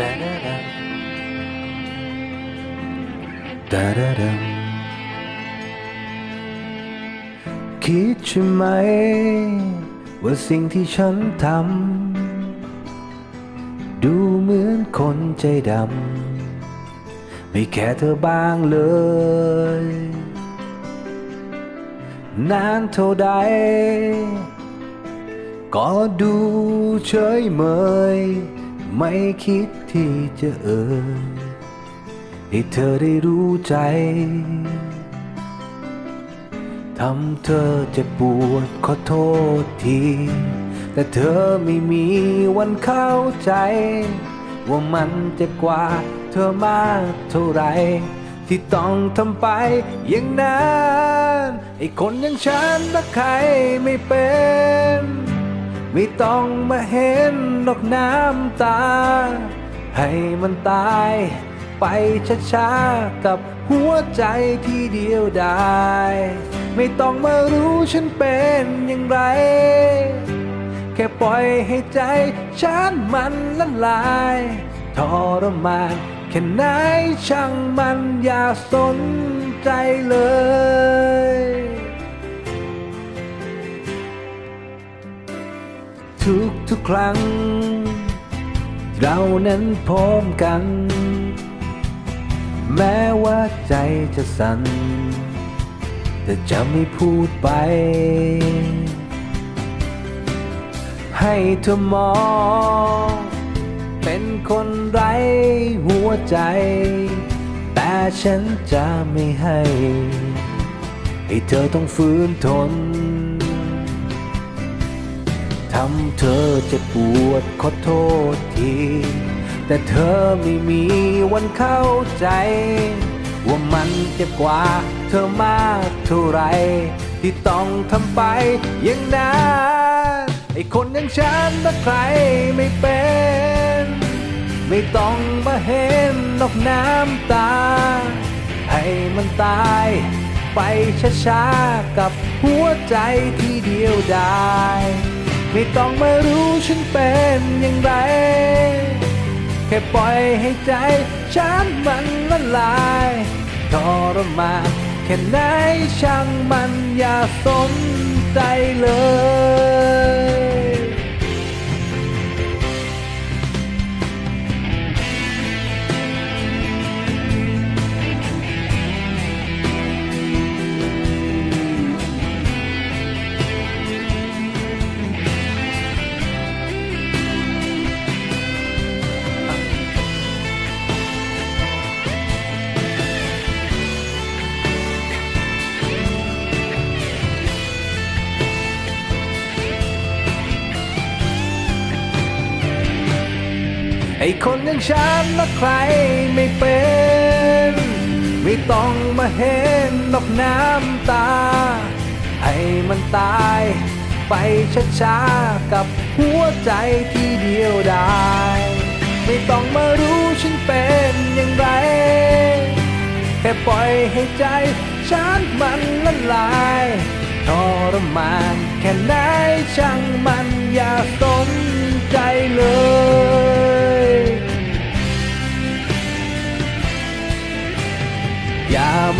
ดาดาดาคิดใช่ไหม ว่าสิ่งที่ฉันทำดูเหมือนคนใจดำไม่แค่เธอบ้างเลย นานเท่าใด ก็ดูเฉยเมย ไม่คิด ที่จะเอ่ยให้เธอได้รู้ใจทำเธอเจะปวดขอโทษที แต่เธอไม่มีวันเข้าใจ ว่ามันเจ็บกว่าเธอมากเท่าไร ที่ต้องทำไปอย่างนั้นไอ้คนอย่างฉันรักใครไม่เป็น ไม่ต้องมาเห็นดอกน้ำตา ให้มันตายไปช้าๆกับหัวใจที่เดียวดายไม่ต้องมารู้ฉันเป็นอย่างไร แค่ปล่อยให้ใจฉันมันละลายทรมานแค่ไหนช่างมันอย่าสนใจเลย ทุกทุกครั้ง เรานั้นพร้อมกัน แม้ว่าใจจะสั่น แต่จะไม่พูดไป ให้เธอมอง เป็นคนไร้หัวใจ แต่ฉันจะไม่ให้ ให้เธอต้องฝืนทน ทำเธอเจะปวดขอโทษที แต่เธอไม่มีวันเข้าใจ ว่ามันเจ็บกว่าเธอมากเท่าไร ที่ต้องทำไปอย่างนั้นไอ้คนอย่างฉันรักใครไม่เป็น ไม่ต้องมาเห็นดอกน้ำตา ให้มันตาย ไปช้าๆกับหัวใจที่เดียวดาย ไม่ต้องมารู้ฉันเป็นอย่างไร แค่ปล่อยให้ใจฉันมันละลายทรมานแค่ไหนช่างมันอย่าสนใจเลย ไอ้คนอย่างฉันและใครไม่เป็น ไม่ต้องมาเห็นดอกน้ำตา ให้มันตายไปช้าๆกับหัวใจที่เดียวดายไม่ต้องมารู้ฉันเป็นอย่างไร แค่ปล่อยให้ใจฉันมันละลายทรมานแค่ไหนช่างมันอย่าสนใจเลย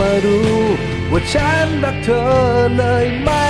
มารู้ ว่าฉันรักเธอเลยไม่